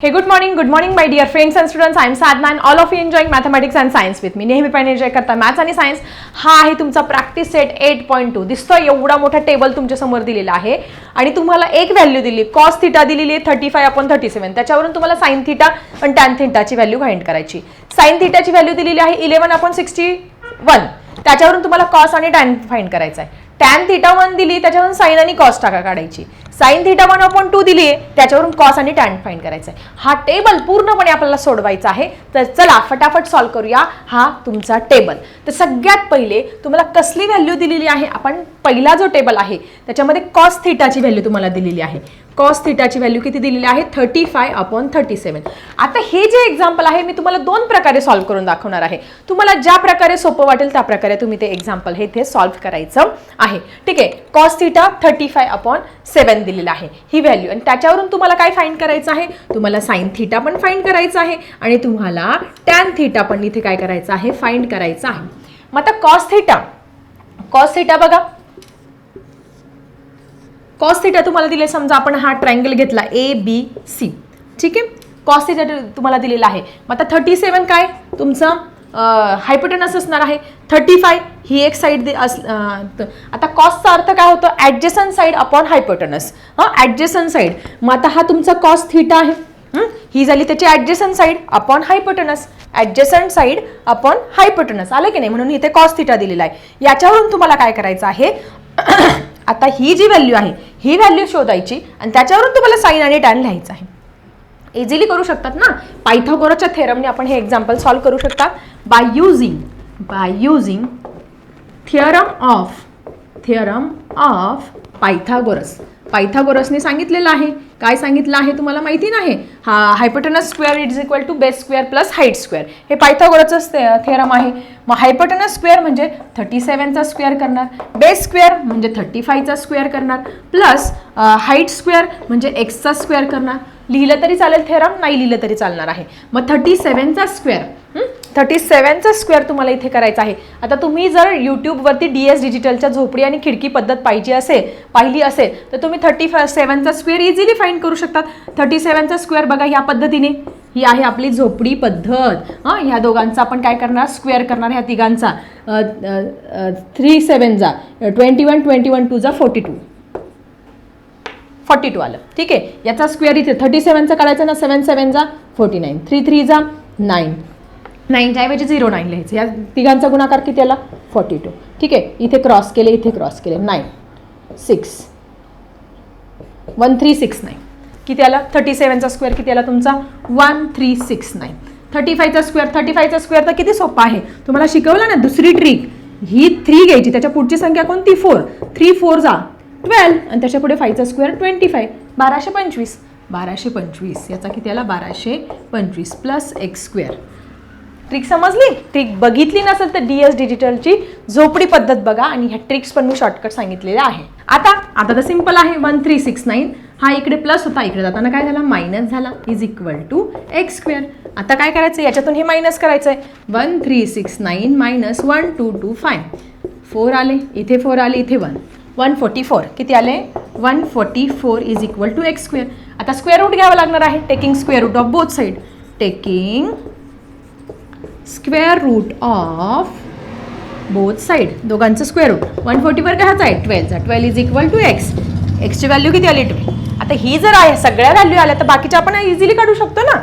Hey good morning good morning my dear friends and students I am Sadhana and all of you enjoying mathematics and science with me नेहमीपणे enjoy करता maths आणि science हा आहे तुमचा practice set eight point two दिसतोय एवढा मोठा table तुमच्यासमोर दिलेला आहे. आणि तुम्हाला एक व्हॅल्यू दिली. कॉस थिटा दिलेली आहे thirty five upon thirty seven त्याच्यावरून तुम्हाला साईन थिटा आणि टॅन थिटाची व्हॅल्यू फाइंड करायची. साईन थिटाची व्हॅल्यू दिलेली आहे इलेव्हन अपॉन सिक्स्टी वन त्याच्यावरून तुम्हाला कॉस आणि टॅन फाईंड करायचा आहे. टॅन थिटा वन दिली त्याच्यावरून साईन आणि कॉस टाका काढायची. Sine theta one upon two दिली आहे त्याच्यावरून कॉस आणि टॅन फाईन करायचा आहे हा टेबल पूर्णपणे आपल्याला सोडवायचा आहे. तर चला फटाफट सॉल्व्ह करूया हा तुमचा टेबल तर सगळ्यात पहिले तुम्हाला कसली व्हॅल्यू दिलेली आहे? आपण पहिला जो टेबल आहे त्याच्यामध्ये कॉस थिटाची व्हॅल्यू तुम्हाला दिलेली आहे. कॉस थिटाची व्हॅल्यू किती दिलेली आहे? Thirty five upon thirty seven आता हे जे एक्झाम्पल आहे मी तुम्हाला दोन प्रकारे सॉल्व्ह करून दाखवणार आहे. तुम्हाला ज्या प्रकारे सोपं वाटेल त्या प्रकारे तुम्ही ते एक्झाम्पल हे इथे सॉल्व्ह करायचं आहे. ठीक आहे? Cos theta thirty five upon seven दिलेलं आहे. ही व्हॅल्यू आणि त्याच्यावरून तुम्हाला काय फाईंड करायचं आहे? तुम्हाला साईन थिटा पण फाईंड करायचं आहे आणि तुम्हाला टॅन थिटा पण इथे काय करायचं आहे? फाईंड करायचं आहे. मग आता कॉस थिटा कॉस थिटा बघा. कॉस थिटा तुम्हाला दिले समजा आपण हा ट्रायंगल घेतला ए बी सी ठीक आहे? कॉस थिटा तुम्हाला दिलेला आहे. मग आता थर्टी सेवन काय? तुमचं हायपोटेनस असणार आहे. थर्टी फाय ही एक साईड अस आता कॉसचा अर्थ काय होतो? ॲडजेसन साईड अपॉन हायपोटेनस हां? ॲडजेसन साईड मग आता हा तुमचा कॉस थिटा आहे. ही? झाली त्याची adjacent side upon hypotenuse adjacent side upon hypotenuse आलं की नाही? म्हणून इथे कॉस थिटा दिलेला आहे. याच्यावरून तुम्हाला काय करायचं आहे? आता ही जी व्हॅल्यू आहे ही व्हॅल्यू शोधायची आणि त्याच्यावरून तुम्हाला साईन आणि टॅन लिहायचं आहे. इझिली करू शकतात ना? पायथागोराच्या थेरमने आपण हे एक्झाम्पल सॉल्व्ह करू शकतात by using by using theorem of theorem of Pythagoras पायथागोरसने सांगितलेलं आहे. काय सांगितलं आहे तुम्हाला माहिती नाही? हा hypotenuse square is equal to base square plus height square हे पायथागोरसच थेरम uh, आहे. मग हायपटनस स्क्वेअर म्हणजे थर्टी सेवनचा स्क्वेअर करणार. बेस स्क्वेअर म्हणजे थर्टी फायचा स्क्वेअर करणार. प्लस हाईट स्क्वेअर म्हणजे एक्सचा स्क्वेअर करणार. लिहिलं तरी चालेल थेरम नाही लिहिलं तरी चालणार आहे. मग थर्टी सेवनचा स्क्वेअर थर्टी सेवनचा स्क्वेअर तुम्हाला इथे करायचा आहे. आता तुम्ही जर यूट्यूबवरती डी एस डिजिटलच्या झोपडी आणि खिडकी पद्धत पाहिजे असेल पाहिली असेल तर तुम्ही थर्टी फाय सेवनचा स्क्वेअर इझिली फाईंड करू शकतात. थर्टी सेवनचा स्क्वेअर बघा ह्या पद्धतीने. ही आहे आपली झोपडी पद्धत. हां ह्या दोघांचा आपण काय करणार? स्क्वेअर करणार ह्या तिघांचा. थ्री सेवनचा ट्वेंटी वन ट्वेंटी वन टूचा फोर्टी टू फॉर्टी टू आलं. ठीक आहे? याचा स्क्वेअर इथे थर्टी सेवनचा काढायचा ना? सेवन सेवनचा फोर्टी नाईन थ्री थ्रीचा नाईन नाईनच्या ऐवजी झिरो नाईन लिहायचं. या तिघांचा गुणाकार किती आला? Forty two. ठीक आहे इथे क्रॉस केले इथे क्रॉस केले. Nine. Six. One three six nine. किती आला? थर्टी सेवनचा स्क्वेअर किती आला तुमचा? One three six nine. Thirty फायचा square thirty फायचा स्क्वेअर तर किती सोपा आहे? तुम्हाला शिकवलं ना दुसरी ट्रिक. ही थ्री घ्यायची. त्याच्या पुढची संख्या कोणती? फोर. थ्री फोर जा. ट्वेल्व. आणि त्याच्या पुढे फायचा स्क्वेअर ट्वेंटी फाय. बाराशे पंचवीस. बाराशे पंचवीस. याचा किती आला? बाराशे पंचवीस प्लस एक्स स्क्वेअर. ट्रिक समजली? ट्रिक बघितली नसेल तर डी एस डिजिटलची झोपडी पद्धत बघा आणि ह्या ट्रिक्स पण मी शॉर्टकट सांगितलेल्या आहे आता आता तर सिंपल आहे वन थ्री सिक्स नाईन हा इकडे प्लस होता इकडे जाताना काय झाला? मायनस झाला. Is equal to x square आता काय करायचं याच्यातून हे मायनस करायचं आहे one three six nine minus one two two five four आले. इथे फोर आले इथे वन वन फोर्टी फोर किती आले? One forty four is equal to x square आता स्क्वेअर रूट घ्यावं लागणार आहे. Taking square root of both side taking square root of both side दोघांचं स्क्वेअर रूट. वन फोर्टीवर घ्यायचा आहे. ट्वेल्वचा twelve is equal to x एक्सची value किती आली? ट्वेल्व आता ही जर आहे सगळ्या व्हॅल्यू आल्या तर बाकीच्या आपण इझिली काढू शकतो ना?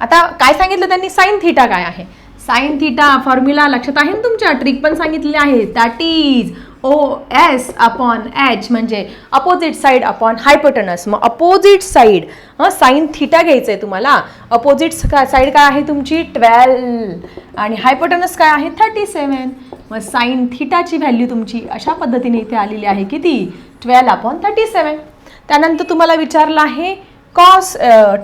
आता काय सांगितलं त्यांनी? साईन थिटा काय आहे? साईन थिटा फॉर्म्युला लक्षात आहे ना तुमच्या? ट्रिक पण सांगितलेली आहे. That is O S upon H म्हणजे अपोजिट साईड अपॉन हायपोटनस मग अपोजिट साईड हां साईन थिटा घ्यायचं आहे तुम्हाला अपोजिट साईड काय आहे तुमची? ट्वेल्व आणि हायपोटनस काय आहे? थर्टी सेवन मग साईन थिटाची व्हॅल्यू तुमची अशा पद्धतीने इथे आलेली आहे किती? ट्वेल्व अपॉन थर्टी सेवन त्यानंतर तुम्हाला विचारलं आहे कॉस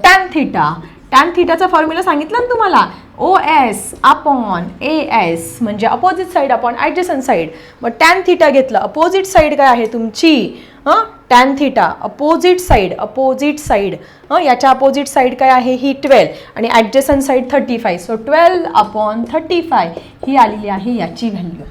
टॅन थिटा टॅन थिटाचा फॉर्म्युला सांगितला ना तुम्हाला? O S upon A S म्हणजे opposite side upon adjacent side मग टॅन थिटा घेतलं. अपोजिट साईड काय आहे तुमची? हां? Tan theta opposite side opposite side हां? याच्या अपोजिट साईड काय आहे? ही ट्वेल्व आणि adjacent side thirty five so twelve upon thirty five ही आलेली आहे याची व्हॅल्यू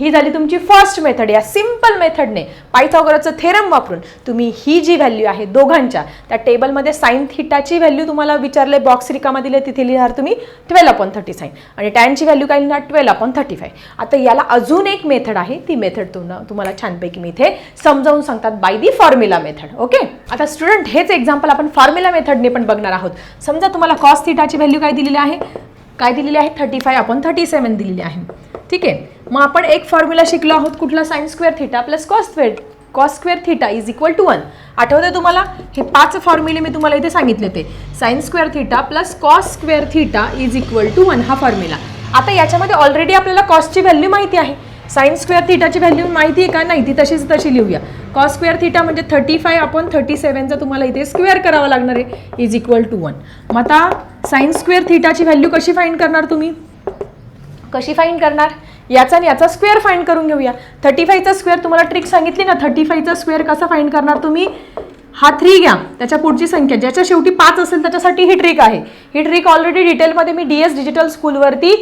ही झाली तुमची फर्स्ट मेथड या सिंपल मेथडने पायथागोरसचं थेरम वापरून तुम्ही ही जी व्हॅल्यू आहे दोघांच्या त्या टेबलमध्ये साईन थिटाची व्हॅल्यू तुम्हाला विचारले बॉक्स रिकामा दिले तिथे लिहिणार तुम्ही ट्वेल्व अपॉन थर्टी साईन आणि टॅनची व्हॅल्यू काय लिहिणार? ट्वेल्व अपॉन थर्टी फाय आता याला अजून एक मेथड आहे ती मेथड तुम्हाला तुम्हाला छानपैकी मी इथे समजावून सांगतात by the formula method okay आता स्टुडंट हेच एक्झाम्पल आपण फॉर्म्युला मेथडने पण बघणार आहोत. समजा तुम्हाला कॉस थिटाची व्हॅल्यू काय दिलेली आहे? काय दिलेली आहे? Thirty five upon thirty seven दिलेली आहे. ठीक आहे? मग आपण एक फॉर्म्युला शिकलो आहोत कुठला? Sines square theta plus cos square cos square theta is equal to one आठवते तुम्हाला? हे पाच फॉर्म्युले मी तुम्हाला इथे सांगितले ते. Sine square theta plus cos square theta is equal to one हा फॉर्म्युला आता याच्यामध्ये ऑलरेडी आपल्याला कॉसची व्हॅल्यू माहिती आहे. साइन स्क्वेअर थिटाची व्हॅल्यू माहिती आहे का? नाही ती तशीच तशी लिहूया. कॉस स्क्वेअर थिटा म्हणजे थर्टी फाय अपॉन थर्टी सेवनचं तुम्हाला इथे स्क्वेअर करावं लागणार आहे. इज इक्वल टू वन मग आता सायन्स स्क्वेअर थिटाची व्हॅल्यू कशी फाईंड करणार तुम्ही? कशी फाईंड करणार? याचा आणि याचा स्क्वेअर फाईंड करून घेऊया. थर्टी फायचा स्क्वेअर तुम्हाला ट्रिक सांगितली ना थर्टी फायचा स्क्वेअर कसा फाईंड करणार तुम्ही? हा थ्री घ्या. त्याच्या पुढची संख्या ज्याच्या शेवटी पाच असेल त्याच्यासाठी ही ट्रिक आहे. ही ट्रिक ऑलरेडी डिटेलमध्ये मी डी एस डिजिटल स्कूलवरती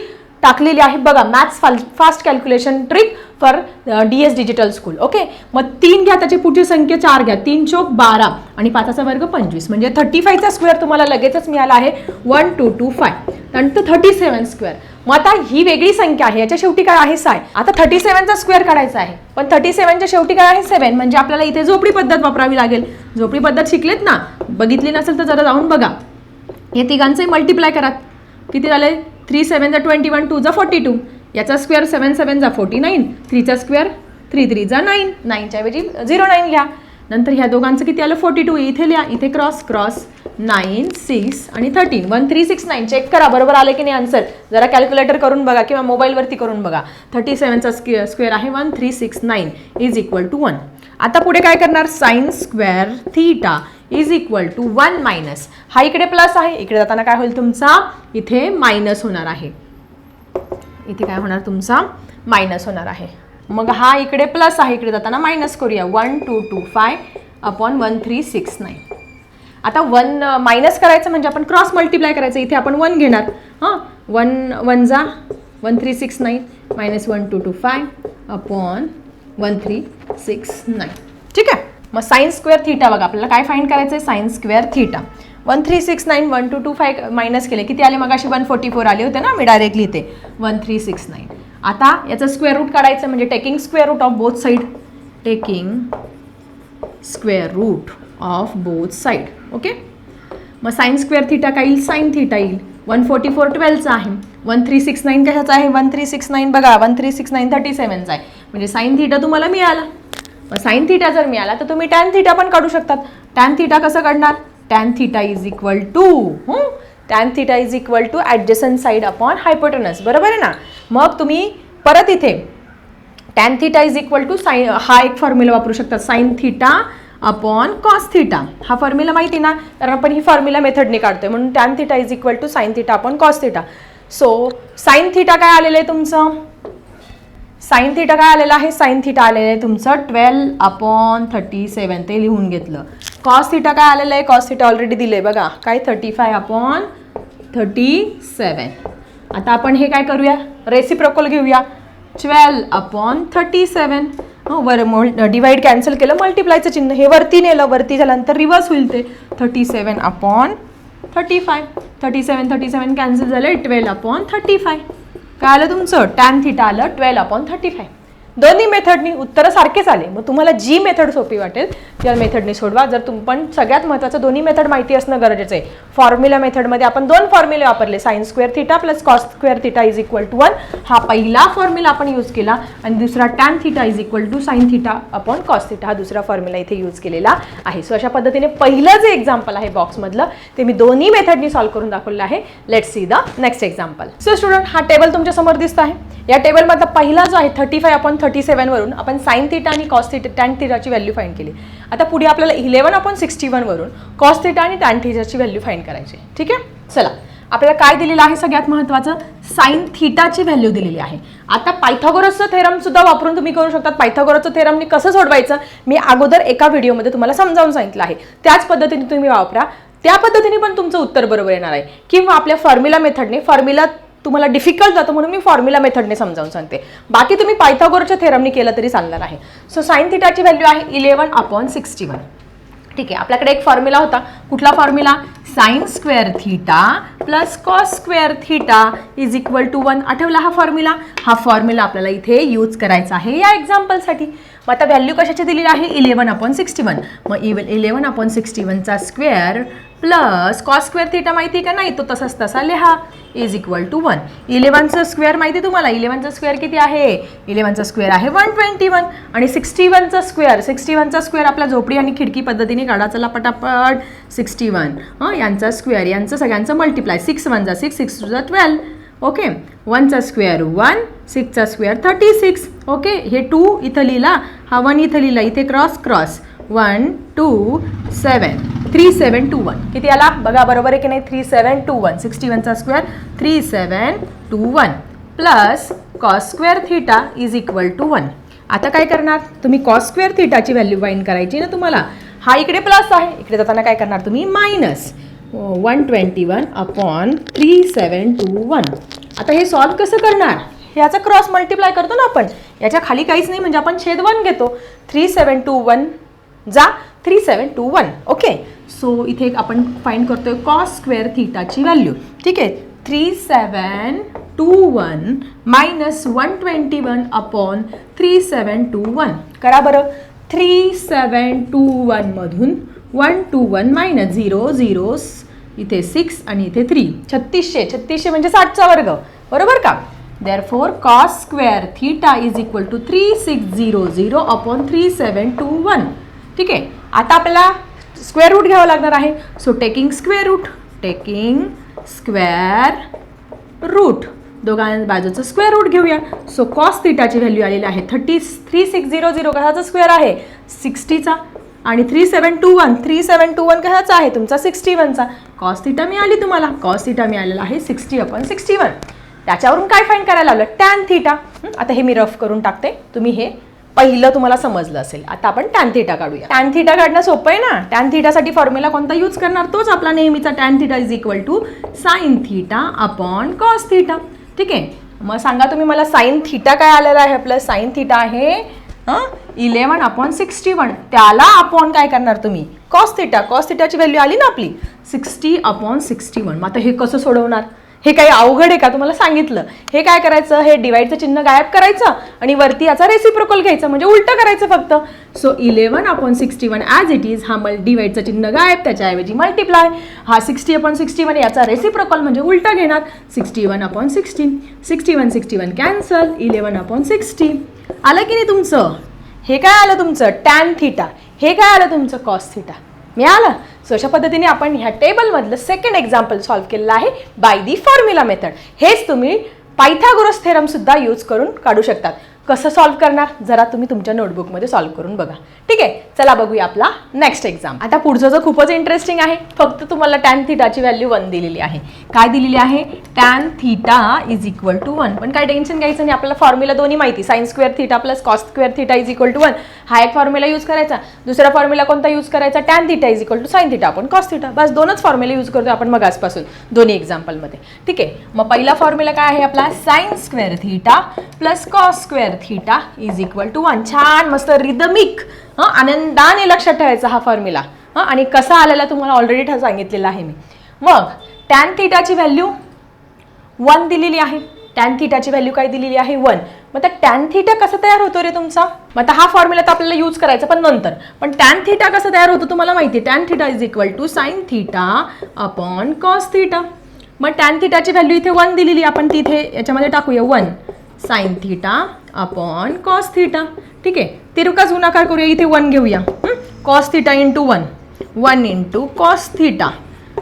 टाकलेली आहे. बघा maths fast calculation trick for D S digital school okay मग तीन घ्या त्याची पुढची संख्या चार घ्या. तीन चौक बारा. आणि पाचाचा वर्ग पंचवीस. म्हणजे थर्टी फायचा स्क्वेअर तुम्हाला लगेचच मिळाला आहे. वन टू टू फाय त्यानंतर थर्टी सेवन स्क्वेअर मग आता ही वेगळी संख्या आहे. याच्या शेवटी काय आहे? साय. आता थर्टी सेवनचा स्क्वेअर काढायचा आहे. पण थर्टी सेवनच्या शेवटी काय आहे? सेवन म्हणजे आपल्याला इथे झोपडी पद्धत वापरावी लागेल. झोपडी पद्धत शिकलेत ना? बघितली नसेल तर जरा जाऊन बघा. हे तिघांचे मल्टिप्लाय करा. किती झाले? Three seven twenty one two forty two याचा square seven seven forty nine थ्रीचा square three three जा नाईन नाईनच्या ऐवजी झिरो नाईन घ्या. नंतर ह्या दोघांचं किती आलं? फोर्टी टू इथे लिहा. इथे क्रॉस क्रॉस नाईन सिक्स आणि thirteen one three six nine check करा. बरोबर आले की नाही आन्सर जरा कॅल्क्युलेटर करून बघा किंवा मोबाईलवरती करून बघा. थर्टी सेवनचा स्क्वे स्क्वेअर आहे. One three six nine is equal to one आता पुढे काय करणार? Sine square theta is equal to one minus हा इकडे प्लस आहे. इकडे जाताना काय होईल तुमचा? इथे मायनस होणार आहे. इथे काय होणार? तुमचा मायनस होणार आहे. मग हा इकडे प्लस आहे इकडे जाताना मायनस करूया. One two two five upon one three six nine आता वन मायनस करायचं म्हणजे आपण क्रॉस मल्टिप्लाय करायचं. इथे आपण वन घेणार. हां? वन वन जा. One three six nine minus one two two five upon one three six nine ठीक आहे? मग साइन स्क्वेअर थिटा बघा. आपल्याला काय फाईंड करायचं आहे sine square theta one three six nine one two two five minus केले. किती आले मग अशी वन फोर्टी फोर आले होते ना? मी डायरेक्टली लिहिते वन थ्री सिक्स नाईन आता याचं स्क्वेअर रूट काढायचं म्हणजे taking square root of both side taking square root of both side okay मग साइन स्क्वेअर थिटा काय येईल? साइन थिटा येईल. वन फोर्टी फोर ट्वेल्वचा आहे. वन थ्री सिक्स नाईन कशाचा आहे? वन थ्री सिक्स नाईन बघा one three six nine thirty सेवनचा आहे. म्हणजे साईन थिटा तुम्हाला मिळाला. मग साइन थिटा जर मिळाला तर तुम्ही टॅन थिटा पण काढू शकतात. टॅन थिटा कसं काढणार? Tan theta is equal to tan theta is equal to adjacent side upon hypotenuse बरोबर आहे ना? मग तुम्ही परत इथे tan theta is equal to sine हा एक फॉर्म्युला वापरू शकता. Sine theta upon cos theta हा फॉर्म्युला माहिती ना? कारण आपण ही फॉर्म्युला मेथडने काढतोय. म्हणून tan theta is equal to sine theta upon cos theta so sine theta काय आलेलं आहे तुमचं? साइन थिटा काय आलेलं आहे? साइन थिटा आलेलं आहे तुमचं ट्वेल्व अपॉन थर्टी सेवन ते लिहून घेतलं. कॉस थिटा काय आलेलं आहे? कॉस थिटा ऑलरेडी दिले बघा. काय? Thirty five upon thirty seven आता आपण हे काय करूया? रेसिप्रोकल घेऊया. ट्वेल्व अपॉन थर्टी सेवन वर डिवाईड कॅन्सल केलं मल्टिप्लायचं चिन्ह. हे वरती नेलं वरती झाल्यानंतर रिव्हर्स होईल ते. Thirty seven upon thirty five thirty seven thirty seven cancel झालं ट्वेल्व अपॉन थर्टी फाय काय आलं तुमचं? टॅन थिटा आलं ट्वेल्व अपॉन थर्टी फाय दोन्ही मेथडनी उत्तरं सारखेच आले. मग तुम्हाला जी मेथड सोपी वाटेल त्या मेथडने सोडवा. जर तुम पण सगळ्यात महत्त्वाचं दोन्ही मेथड माहिती असणं गरजेचं आहे. फॉर्म्युला मेथडमध्ये आपण दोन फॉर्म्युले वापरले. Sine square theta plus cos square theta is equal to one हा पहिला फॉर्म्युला आपण यूज केला आणि दुसरा tan theta is equal to sine theta upon cos theta हा दुसरा फॉर्म्युला इथे यूज केलेला आहे. सो अशा पद्धतीने पहिलं जे एक्झाम्पल आहे बॉक्समधलं ते मी दोन्ही मेथडनी सॉल्व्ह करून दाखवलं आहे. Let see the next example so student हा टेबल तुमच्यासमोर दिसत आहे. या टेबलमधला पहिला जो आहे thirty five upon thirty thirty सेवनवरून आपण साईन थिटा आणि कॉस थिटा टॅन थिटाची व्हॅल्यू फाईंड केली. आता पुढे आपल्याला इलेवन अपॉन सिक्स्टी वनवरून कॉस थिटा आणि टॅन थिटाची व्हॅल्यू फाईंड करायची. ठीक आहे? चला. आपल्याला काय दिलेलं आहे सगळ्यात महत्त्वाचं साईन थिटाची व्हॅल्यू दिलेली आहे. आता पायथागोरसचं थेरम सुद्धा वापरून तुम्ही करू शकतात. पायथागोरसचं थेरमने कसं सोडवायचं? मी अगोदर एका व्हिडिओमध्ये तुम्हाला समजावून सांगितलं आहे. त्याच पद्धतीने तुम्ही वापरा. त्या पद्धतीने पण तुमचं उत्तर बरोबर येणार आहे. किंवा आपल्या फॉर्म्युला मेथडने फॉर्म्युला तुम्हाला डिफिकल्ट जातं म्हणून मी फॉर्म्युला मेथडने समजावून सांगते. बाकी तुम्ही पायथागोरच्या थेरमनी केलं तरी चालणार आहे. सो साईन थिटाची व्हॅल्यू आहे इलेवन अपॉन सिक्स्टी वन ठीक आहे आपल्याकडे एक फॉर्म्युला होता. कुठला formula sine square theta plus cos square theta is equal to one आठवला हा फॉर्म्युला हा फॉर्म्युला आपल्याला इथे यूज करायचा आहे या एक्झाम्पलसाठी मग आता व्हॅल्यू कशाची दिलेली आहे? इलेवन अपॉन सिक्स्टी वन मग even eleven upon sixty वनचा square plus cos square theta माहिती आहे का? नाही तो तसाच तसा लिहा. इज इक्वल टू वन इलेवनचं स्क्वेअर माहिती तुम्हाला? इलेवनचं स्क्वेअर किती आहे? इलेवनचा स्क्वेअर आहे वन ट्वेंटी वन आणि सिक्स्टी वनचा स्क्वेअर सिक्स्टी वनचा स्क्वेअर आपल्या झोपडी आणि खिडकी पद्धतीने काढा. चला पटापट. सिक्स्टी वन हां यांचा स्क्वेअर यांचं सगळ्यांचं multiply six वनचा six six two twelve okay वनचा square one सिक्सचा स्क्वेअर थर्टी सिक्स ओके हे टू इथं लिहिला. हा वन इथं लिहिला. इथे cross cross one two seven three seven two one किती आला? बघा बरोबर आहे की नाही? Three seven two one sixty वनचा square three seven two one plus cos square theta is equal to one आता काय करणार? तुम्ही कॉस स्क्वेअर थिटाची व्हॅल्यू फाईन करायची ना तुम्हाला. हा इकडे प्लस आहे. इकडे जाताना काय करणार तुम्ही? Minus one twenty one upon three seven two one आता हे सॉल्व कसं करणार? ह्याचा क्रॉस मल्टिप्लाय करतो ना आपण. याच्या खाली काहीच नाही म्हणजे आपण छेद वन घेतो. थ्री सेवन टू वन जा. Three seven two one okay so इथे एक आपण फाईंड करतोय कॉस स्क्वेअर थिटाची व्हॅल्यू ठीक आहे? Three seven two one minus one twenty one upon three seven two one करा बरं. Three seven two वनमधून one two one minus zero zero इथे सिक्स आणि इथे थ्री छत्तीसशे. छत्तीसशे म्हणजे साठचा वर्ग. बरोबर का? There four cos square theta is equal to three six zero zero upon three seven two one ठीक आहे? आता आपल्याला स्क्वेअर रूट घ्यावं लागणार आहे. So taking square root taking square root दोघां बाजूचं स्क्वेअर रूट घेऊया. सो कॉस थिटाची व्हॅल्यू आलेली आहे. Thirty three six zero zero कशाचा स्क्वेअर आहे सिक्स्टीचा आणि three seven two one three seven two one कशाचा आहे. तुमचा सिक्स्टी वनचा कॉस थिटा मिळाली तुम्हाला. कॉस थिटा मिळालेला आहे सिक्स्टी अपॉन सिक्स्टी वन त्याच्यावरून काय फाईन करायला लावलं टॅन थिटा आता हे मी रफ करून टाकते. तुम्ही हे पहिलं तुम्हाला समजलं असेल. आता आपण टॅन थिटा काढूया. टॅन थिटा काढणं सोपं आहे ना? टॅन थिटासाठी फॉर्म्युला कोणता यूज करणार? तोच आपला नेहमीचा tan theta is equal to sine theta upon cos theta ठीक आहे? मग सांगा तुम्ही मला साईन थिटा काय आलेला आहे? आपलं साईन थिटा आहे हां? इलेवन अपॉन सिक्स्टी वन त्याला अपॉन काय करणार तुम्ही? कॉस थिटा कॉस थिटाची व्हॅल्यू आली ना आपली? सिक्स्टी अपॉन सिक्स्टी वन मग आता हे कसं सोडवणार? हे काही अवघड आहे का? तुम्हाला सांगितलं. हे काय करायचं? हे डिवाइडचं चिन्ह गायब करायचं आणि वरती याचा रेसिप्रोकल घ्यायचं. म्हणजे उलटं करायचं फक्त. So eleven upon sixty one as it is हा मल डिवाइडचं चिन्ह गायब त्याच्याऐवजी मल्टिप्लाय हा सिक्स्टी अपॉन सिक्स्टी वन याचा रेसिप्रोकल म्हणजे उलटं घेणार. Sixty one upon sixteen sixty one sixty one cancel eleven upon sixty आलं की नाही तुमचं? हे काय आलं तुमचं? टॅन थिटा हे काय आलं तुमचं? कॉस थिटा मिळालं. सो अशा पद्धतीने आपण ह्या टेबलमधलं सेकंड एक्झाम्पल सॉल्व्ह केलेलं आहे बाय दी फॉर्म्युला मेथड हेच तुम्ही पायथागोरस थेरमसुद्धा यूज करून काढू शकतात. कसं सॉल्व्ह करणार? जरा तुम्ही तुमच्या नोटबुकमध्ये सॉल्व्ह करून बघा. ठीक आहे? चला बघूया आपला नेक्स्ट एक्झाम आता पुढचं जो खूपच इंटरेस्टिंग आहे. फक्त तुम्हाला टॅन थिटाची व्हॅल्यू वन दिलेली आहे. काय दिलेली आहे? Tan theta is equal to one पण काय टेन्शन घ्यायचं नाही आपल्याला फॉर्म्युला दोन्ही माहिती. Sine square theta plus cos square theta is equal to one हा एक फॉर्म्युला यूज करायचा. दुसरा फॉर्म्युला कोणता यूज करायचा? Tan theta is equal to sine theta आपण कॉस थिटा बस दोनच फॉर्म्युला यूज करतो आपण मग आजपासून दोन्ही एक्झाम्पलमध्ये ठीक आहे? मग पहिला फॉर्म्युला काय आहे आपला? Sine square theta plus cos square theta is equal to one छान! मस्त रिदमिक हां आनंदाने लक्षात ठेवायचा हा फॉर्म्युला हां आणि कसा आलेला तुम्हाला ऑलरेडी सांगितलेला आहे मी. मग टॅन थिटाची व्हॅल्यू वन दिलेली आहे. टॅन थिटाची व्हॅल्यू काय दिलेली आहे? वन मग त्या टॅन थिटा कसं तयार होतो रे तुमचा? मग आता हा फॉर्म्युला तर आपल्याला यूज करायचा पण नंतर. पण टॅन थिटा कसं तयार होतो तुम्हाला माहिती आहे tan theta is equal to sine theta upon cos theta मग टॅन थिटाची व्हॅल्यू इथे वन दिलेली आपण तिथे याच्यामध्ये टाकूया. One sine theta upon cos theta. ठीक आहे? तिरकाच गुणाकार करूया. इथे वन घेऊया. Cos theta into one. One into cos theta.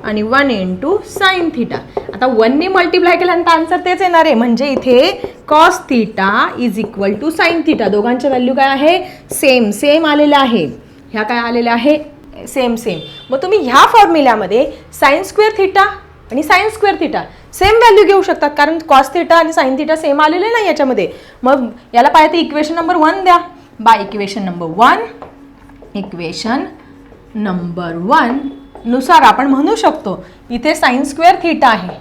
आणि वन इंटू साईन थिटा. आता वनने मल्टिप्लाय केल्यानंतर आन्सर तेच येणार आहे. म्हणजे इथे cos theta is equal to sine theta. दोघांच्या व्हॅल्यू काय आहे? सेम सेम आलेलं आहे. ह्या काय आलेल्या आहे? सेम सेम मग तुम्ही ह्या फॉर्म्युल्यामध्ये साईन स्क्वेअर थिटा आणि sine square theta. Same value घेऊ शकतात कारण कॉस थिटा आणि साईन थिटा सेम आलेले नाही याच्यामध्ये. मग याला पाहिजे इक्वेशन नंबर वन द्या. By equation number one equation number वननुसार आपण म्हणू शकतो इथे साईन स्क्वेअर थिटा आहे.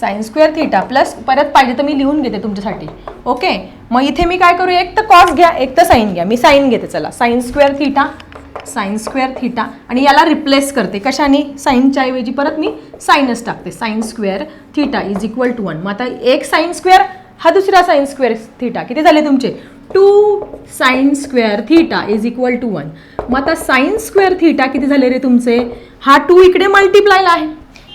साईन स्क्वेअर थिटा प्लस परत पाहिजे तर मी लिहून घेते तुमच्यासाठी. ओके मग इथे मी काय करू एक तर कॉस घ्या एक तर साईन घ्या. मी साईन घेते चला. Sine square theta sine square theta आणि याला रिप्लेस करते. कशाने? साईनच्या ऐवजी परत मी साईनच टाकते. Sine square theta is equal to one मग आता एक साईन स्क्वेअर हा दुसरा साईन स्क्वेअर थिटा किती झाले तुमचे? Two sine square theta is equal to one मग आता साईन स्क्वेअर थिटा किती झाले रे तुमचे? हा टू इकडे मल्टिप्लायला आहे.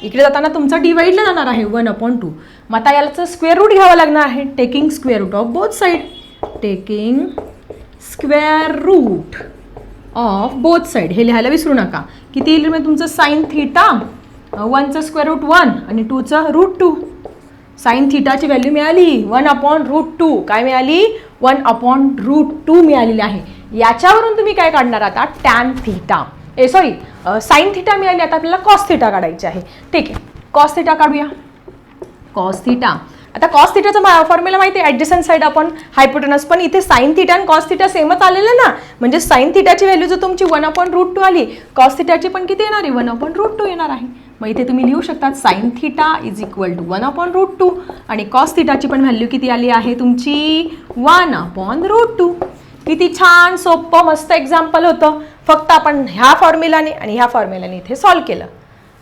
इकडे जाताना तुमचा डिवाईडला जाणार आहे. वन अपॉन टू मग आता याचं स्क्वेअर रूट घ्यावं लागणार आहे. Taking square root of both side taking square root of both side हे लिहायला विसरू नका. किती येईल मग तुमचं साईन थिटा वनचं स्क्वेअर रूट वन आणि टूचं रूट टू साईन थिटाची व्हॅल्यू मिळाली. वन अपॉन रूट टू काय मिळाली? वन अपॉन रूट टू मिळालेली आहे. याच्यावरून तुम्ही काय काढणार आता? Tan theta uh sorry sine theta मिळाली. आता आपल्याला कॉस थिटा काढायची आहे. ठीक आहे. कॉस थिटा काढूया. कॉस थिटा आता कॉस थिटाचा फॉर्म्युला माहिती आहे ॲडजसन साईड आपण हायपोटनस पण इथे साईन थिटा आणि कॉस थिटा सेमच आलेलं ना. म्हणजे साईन थिटाची व्हॅल्यू जर तुमची वन अपॉन रूट टू आली कॉस थिटाची पण किती येणार आहे? वन अपॉन रूट टू येणार आहे. मग इथे तुम्ही लिहू शकता sine theta is equal to one upon root two आणि कॉस थिटाची पण व्हॅल्यू किती आली आहे? तुमची वन अपॉन रूट टू किती छान सोपं मस्त एक्झाम्पल होतं. फक्त आपण ह्या फॉर्म्युलाने आणि ह्या फॉर्म्युलाने इथे सॉल्व केलं.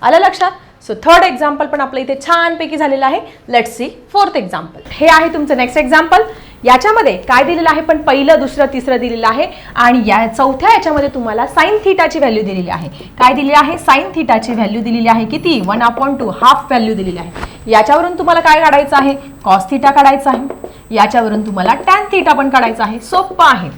आलं लक्षात? सो थर्ड एक्झाम्पल पण आपलं इथे छानपैकी झालेलं आहे. लेट सी फोर्थ एक्झाम्पल हे आहे तुमचं नेक्स्ट एक्झाम्पल याच्यामध्ये काय दिलेलं आहे? पण पहिलं दुसरं तिसरं दिलेलं आहे. आणि या चौथ्या याच्यामध्ये तुम्हाला साईन थिटाची व्हॅल्यू दिलेली आहे. काय दिली आहे? साईन थिटाची व्हॅल्यू दिलेली आहे किती? One upon two half value दिलेली आहे. याच्यावरून तुम्हाला काय काढायचं आहे? कॉस थिटा काढायचा आहे. याच्यावरून तुम्हाला टॅन थिटा पण काढायचा आहे. सोपं आहे.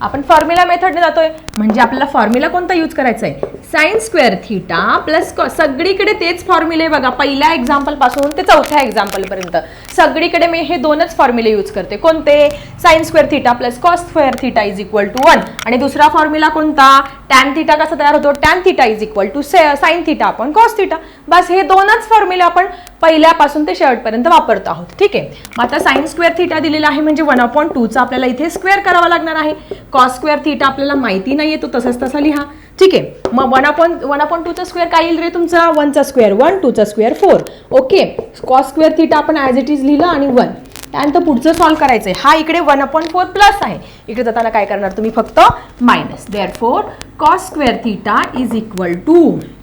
आपण फॉर्म्युला मेथडने जातोय. म्हणजे आपल्याला फॉर्म्युला कोणता यूज करायचा आहे? साईन स्क्वेअर थिटा प्लस सगळीकडे तेच फॉर्म्युले बघा. पहिल्या एक्झाम्पलपासून ते चौथ्या एक्झाम्पल पर्यंत. सगळीकडे मी हे दोनच फॉर्म्युले यूज करते. कोणते? Sine square theta plus cos square theta is equal to one आणि दुसरा फॉर्म्युला कोणता? टॅन थिटा कसा तयार होतो? Tan theta is equal to sine theta आपण कॉस थिटा बस हे दोनच फॉर्म्युले आपण पहिल्यापासून ते शेवटपर्यंत वापरत आहोत. ठीक आहे? मग आता साईन स्क्वेअर थिटा दिलेला आहे म्हणजे वन अपॉन टूचा आपल्याला इथे स्क्वेअर करावा लागणार आहे. कॉस स्क्वेअर थिटा आपल्याला माहिती नाही आहे तो तसाच तसा लिहा. ठीक आहे? मग वन अपॉन वन अपॉन टूचा स्क्वेअर काय येईल रे तुमचा? वनचा square one टूचा square four okay cos square theta आपण ॲज इट इज लिहिलं आणि वन त्यानंतर पुढचं सॉल्व करायचं आहे हा इकडे वन अपॉन फोर प्लस आहे. इकडे जाताना काय करणार तुम्ही फक्त minus there four cos square theta is equal to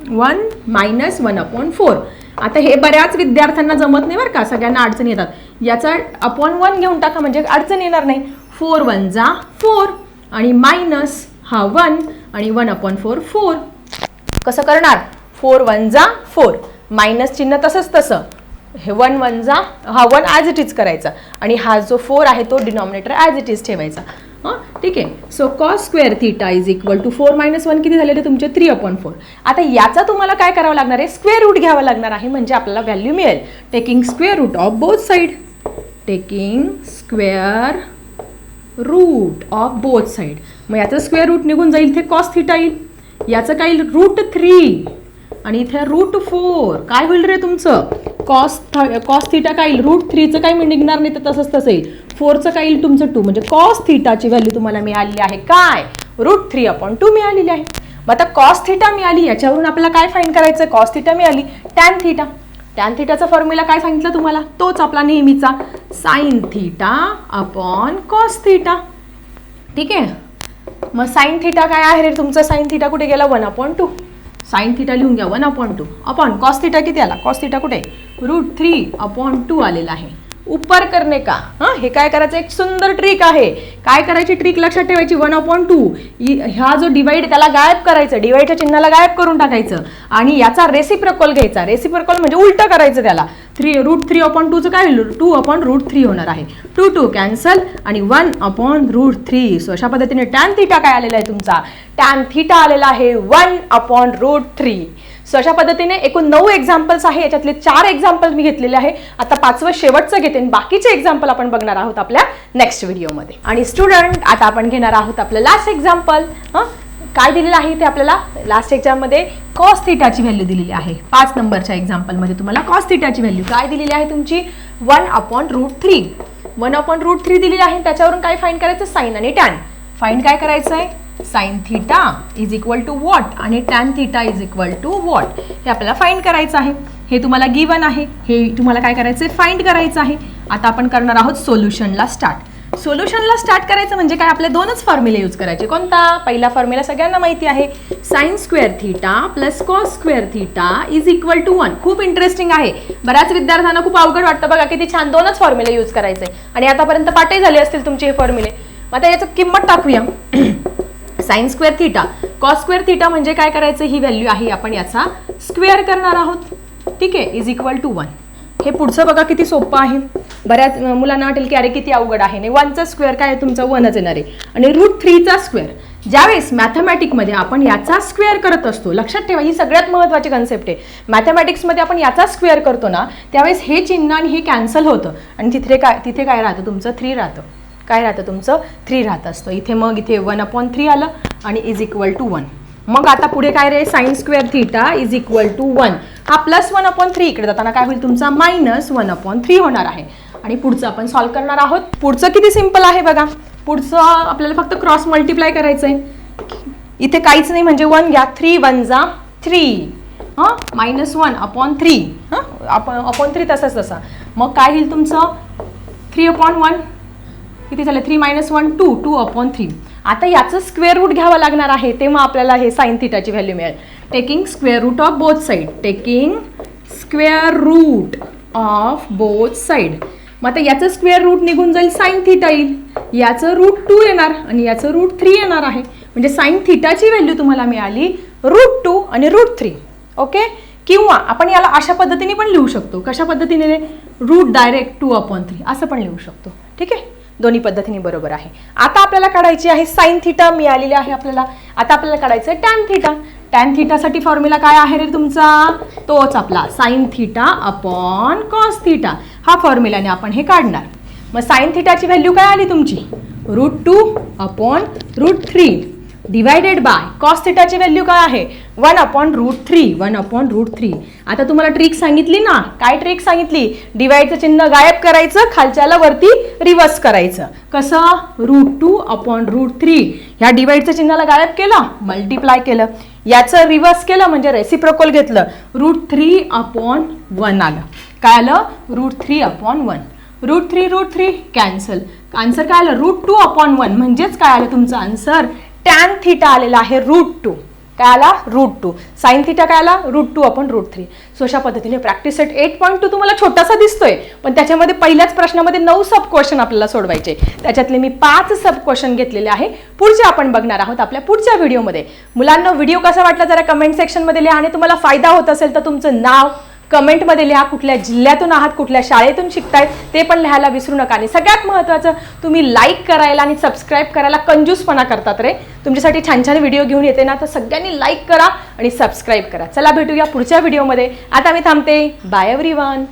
one minus one upon four आता हे बऱ्याच विद्यार्थ्यांना जमत नाही बरं का सगळ्यांना अडचणी येतात. याचा अपॉन वन घेऊन टाका म्हणजे अडचण येणार नाही. फोर वन जा फोर आणि मायनस हा वन आणि वन अपॉन फोर फोर कसं करणार? फोर वन जा फोर मायनस चिन्ह तसंच तसं. हे वन वन जा हा वन ॲज इट इज करायचा. आणि हा जो फोर आहे तो डिनॉमिनेटर ॲज इट इज ठेवायचा. हां ठीक आहे. So cos square theta is equal to four minus one किती झालेले तुमचे? थ्री अपॉन फोर आता याचा तुम्हाला काय करावं लागणार आहे? स्क्वेअर रूट घ्यावा लागणार आहे म्हणजे आपल्याला व्हॅल्यू मिळेल. Taking square root of both side taking square root of both side मग याचं स्क्वेअर रूट निघून जाईल ते कॉस थिटा येईल. याचं काय येईल रूट थ्री आणि इथे रूट फोर काय होईल रे तुमचं? कॉस कॉस थिटा काय येईल? रूट थ्रीचं काही निघणार नाही तर तसंच तसं येईल. फोरचं काय येईल तुमचं टू म्हणजे कॉस थिटाची व्हॅल्यू तुम्हाला मिळाली आहे काय? रूट थ्री अपॉन टू मिळालेली आहे. मग आता कॉस थिटा मिळाली याच्यावरून आपल्याला काय फाईन करायचं कॉस थिटा मिळाली. टॅन थिटा टॅन थिटाचा फॉर्म्युला काय सांगितलं तुम्हाला? तोच आपला नेहमीचा. Sine theta upon cos theta ठीक आहे? मग साईन थिटा काय आहे रे तुमचं? साईन थिटा कुठे गेला? One upon two sine theta लिहून घ्या one upon two. Upon cos theta किती आला? कॉस थिटा कुठे? रूट थ्री अपॉन टू आलेला आहे. उपर करणे का? हां? हे काय करायचं? एक सुंदर ट्रिक आहे. काय करायची ट्रिक लक्षात ठेवायची? One upon two. ह्या जो डिवाईड त्याला गायब करायचं. डिवाईडच्या चिन्हाला गायब करून टाकायचं. आणि याचा रेसिप्रकोल घ्यायचा. रेसिप्रकोल म्हणजे उलटं करायचं त्याला. थ्री रूट थ्री अपॉन टूचं काय होईल? टू अपॉन रूट थ्री होणार आहे. टू टू कॅन्सल आणि one upon root three so अशा पद्धतीने टॅन थिटा काय आलेला आहे तुमचा? टॅन थिटा आलेला आहे one upon root three so अशा पद्धतीने एकूण नऊ एक्झाम्पल्स आहे. याच्यातले चार एक्झाम्पल मी घेतलेले आहे. आता पाचवं शेवटचं घेते आणि बाकीचे एक्झाम्पल आपण बघणार आहोत आपल्या नेक्स्ट व्हिडिओमध्ये आणि स्टुडंट आता आपण घेणार आहोत आपलं लास्ट एक्झाम्पल हां? काय दिलेलं आहे ते आपल्याला? लास्ट एक्झाममध्ये कॉस थिटाची व्हॅल्यू दिलेली आहे. पाच नंबरच्या एक्झाम्पलमध्ये तुम्हाला कॉस थिटाची व्हॅल्यू काय दिलेली आहे तुमची? One upon root three one upon root three दिलेली आहे. त्याच्यावरून काय फाईन करायचं? साईन आणि टॅन फाईन काय करायचं आहे sine theta is equal to what आणि tan theta is equal to what. हे आपल्याला फाईंड करायचं आहे. हे तुम्हाला गिवन आहे. हे तुम्हाला काय करायचं आहे? फाईंड करायचं आहे. आता आपण करणार आहोत सोल्युशनला स्टार्ट. सोल्युशनला स्टार्ट करायचं म्हणजे काय? आपले दोनच फॉर्म्युले यूज करायचे. कोणता? पहिला फॉर्म्युला सगळ्यांना माहिती आहे. Sine square theta plus cos square theta is equal to one. खूप इंटरेस्टिंग आहे. बऱ्याच विद्यार्थ्यांना खूप अवघड वाटतं बघा किती छान दोनच फॉर्म्युले यूज करायचे. आणि आतापर्यंत पाठही झाले असतील तुमचे हे फॉर्म्युले. मग आता याचं किंमत टाकूया. Sine square theta. Cos square theta म्हणजे काय करायचं? ही व्हॅल्यू आहे. आपण याचा स्क्वेअर करणार आहोत. ठीक आहे? Is equal to one. हे पुढचं बघा किती सोपं आहे. बऱ्याच मुलांना वाटेल की अरे किती अवघड आहे. नाही वनचा स्क्वेअर काय? तुमचा वनच येणार आहे. आणि रूट थ्रीचा स्क्वेअर. ज्यावेळेस मॅथमॅटिकमध्ये आपण याचा स्क्वेअर करत असतो लक्षात ठेवा ही सगळ्यात महत्त्वाची कन्सेप्ट आहे. मॅथमॅटिक्समध्ये आपण याचा स्क्वेअर करतो ना त्यावेळेस हे चिन्ह आणि हे कॅन्सल होतं. आणि तिथे काय तिथे काय राहतं? तुमचं थ्री राहतं. काय राहतं तुमचं? थ्री राहत असतं. इथे मग इथे वन अपॉन थ्री आलं आणि इज इक्वल टू वन मग आता पुढे काय रे? Sine square theta is equal to one हा प्लस वन अपॉन थ्री इकडे जाताना काय होईल तुमचा? मायनस वन अपॉन थ्री होणार आहे. आणि पुढचं आपण सॉल्व्ह करणार आहोत. पुढचं किती सिंपल आहे बघा. पुढचं आपल्याला फक्त क्रॉस मल्टिप्लाय करायचं आहे इथे काहीच नाही म्हणजे वन घ्या. थ्री वन जा. थ्री हां? मायनस वन अपॉन थ्री हां? आपण अपॉन थ्री तसंच तसा. मग काय होईल तुमचं? थ्री अपॉन वन किती झालं? Three minus one two two upon three आता याचं स्क्वेअर रूट घ्यावं लागणार आहे तेव्हा आपल्याला हे साईन थिटाची व्हॅल्यू मिळेल. Taking square root of both side taking square root of both side मग आता याचं स्क्वेअर रूट निघून जाईल साईन थिटा येईल. याचं रूट टू येणार आणि याचं रूट थ्री येणार आहे. म्हणजे साईन थिटाची व्हॅल्यू तुम्हाला मिळाली रूट टू आणि रूट थ्री ओके किंवा आपण याला अशा पद्धतीने पण लिहू शकतो. कशा पद्धतीने? Root direct two upon three असं पण लिहू शकतो. ठीक आहे? दोन्ही पद्धतीने बरोबर आहे. आता आपल्याला काढायची आहे साईन थिटा मिळालेली आहे आपल्याला. आता आपल्याला काढायचं आहे टॅन थिटा टॅन थिटासाठी फॉर्म्युला काय आहे रे तुमचा? तोच आपला sine theta upon cos theta हा फॉर्म्युलाने आपण हे काढणार. मग साइन थिटाची व्हॅल्यू काय आली तुमची? Root two upon root three divided by cos थिटाची value काय आहे? One upon root three one upon root three आता तुम्हाला ट्रिक सांगितली ना? काय ट्रिक सांगितली? डिवाइडचं चिन्ह गायब करायचं खालच्याला वरती रिव्हर्स करायचं. कसं? Root two upon root three ह्या डिवाइडचं चिन्हाला गायब केलं? मल्टिप्लाय केलं. याचं रिव्हर्स केलं म्हणजे रेसिप्रोकोल घेतलं. रूट थ्री अपॉन वन आलं. काय आलं? Root three upon one root three root three cancel answer काय आलं? रूट टू अपॉन वन म्हणजेच काय आलं तुमचं? आन्सर टॅन थिटा आलेला आहे रूट टू काय आला? रूट टू साईन थिटा काय आला? Root two upon root three so अशा पद्धतीने practice set eight point two तुम्हाला छोटासा दिसतोय. पण त्याच्यामध्ये पहिल्याच प्रश्नामध्ये नऊ सब क्वेश्चन आपल्याला सोडवायचे. त्याच्यातले मी पाच सब क्वेश्चन घेतलेले आहे. पुढचे आपण बघणार आहोत आपल्या पुढच्या व्हिडिओमध्ये मुलांना व्हिडिओ कसा वाटला जरा कमेंट सेक्शनमध्ये लिहा आणि तुम्हाला फायदा होत असेल तर तुमचं नाव कमेंटमध्ये लिहा कुठल्या जिल्ह्यातून आहात कुठल्या शाळेतून शिकतायत ते पण लिहायला विसरू नका. आणि सगळ्यात महत्त्वाचं तुम्ही लाईक करायला आणि सबस्क्राईब करायला कंजूसपणा करतात रे. तुमच्यासाठी छान छान व्हिडिओ घेऊन येते ना तर सगळ्यांनी लाईक करा आणि सबस्क्राईब करा. चला भेटूया पुढच्या व्हिडिओमध्ये आता मी थांबते. Bye every one